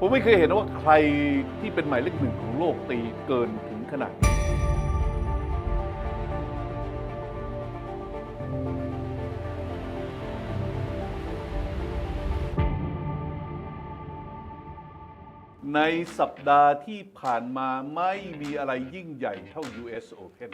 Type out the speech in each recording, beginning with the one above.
ผมไม่เคยเห็นว่าใครที่เป็นหมายเลขหนึ่งของโลกตีเกินถึงขนาดนี้ในสัปดาห์ที่ผ่านมาไม่มีอะไรยิ่งใหญ่เท่า US Open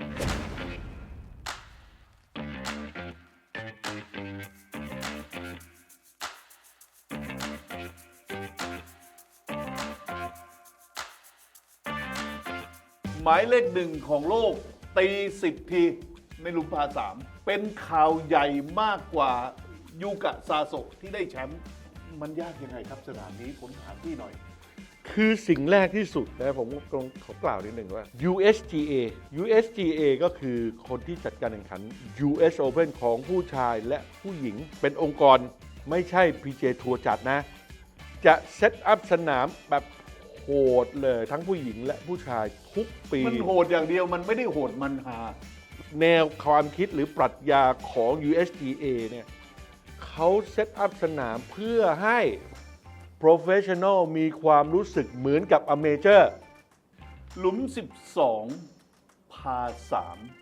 หมายเลขหนึ่งของโลก ตีสิบทีในลุมพาสามเป็นข่าวใหญ่มากกว่ายูกะซาโซะที่ได้แชมป์มันยากยังไงครับสนามนี้ผมถามพี่หน่อย คือสิ่งแรกที่สุดนะผมกงขอกล่าวนิดหนึ่งว่า USGA USGA ก็คือคนที่จัดการแข่งขัน US Open ของผู้ชายและผู้หญิงเป็นองค์กรไม่ใช่ PJ ทัวร์จัดนะ จะเซตอัพสนามแบบ โหดเลยทั้งผู้หญิงและผู้ชายทุกปี มันโหดอย่างเดียวมันไม่ได้โหดมันหา แนวความคิดหรือปรัชญาของ USGA เนี่ยเขาเซตอัพสนามเพื่อให้ Professional มีความรู้สึกเหมือนกับ a เมเจอร์ หลุม 12 พา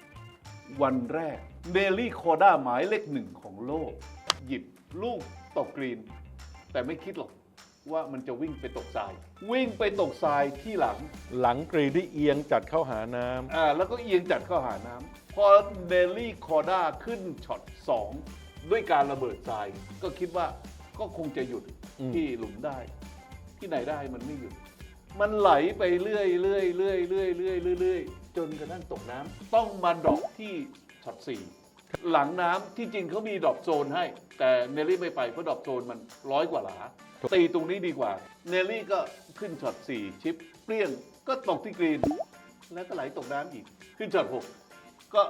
3 วันแรกเนลลี่คอด้าหมายเลขหนึ่งของโลก หยิบลูกตกกรีน แต่ไม่คิดหรอก ว่ามันจะวิ่งไปตกทราย วิ่งไปตกทรายที่หลังหลังกรีนที่เอียงจัดเข้าหาน้อ่าแล้วก็เอียงจัดเข้าหาน้ำพอเดลี่คอด้าขึ้นช็อต 2 ด้วยการระเบิดทราย ก็คิดว่าก็คงจะหยุดที่หลุมได้ ที่ไหนได้มันไม่หยุด มันไหลไปเรื่อยเรื่อยเรื่อยเรื่อยเรื่อยเรื่อยจนกระทั่งตกน้ำต้องมาดรอปที่ช็อตสี่หลังน้ำที่จริงเขามีดรอปโซนให้ แต่เนลลี่ไม่ไปเพราะดรอปโซนมันร้อยกว่าหลา ตีตรงนี้ดีกว่า เนลลี่ก็ขึ้นช็อตสี่ชิป เปรี้ยงก็ตกที่กรีน แล้วก็ไหลตกน้ำอีก ขึ้นช็อตหกก็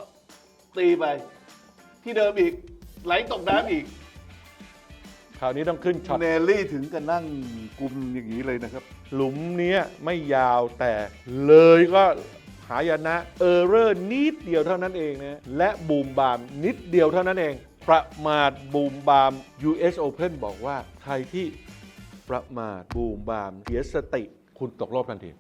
ตีไป ที่เดิมอีก ไหลตกน้ำอีกำคราวนี้ต้องขึ้นช็อต เนลลี่ถึงกับนั่งกุมอย่างนี้เลยนะครับ หลุมเนี้ยไม่ยาวแต่เลยก็หายนะ เออร์เรอร์นิดเดียวเท่านั้นเองนะ และบูมบามนิดเดียวเท่านั้นเอง ประมาทบูมบาม US Open บอกว่าใครที่ ประมาทบูมบามเสียสติคุณตกรอบทันที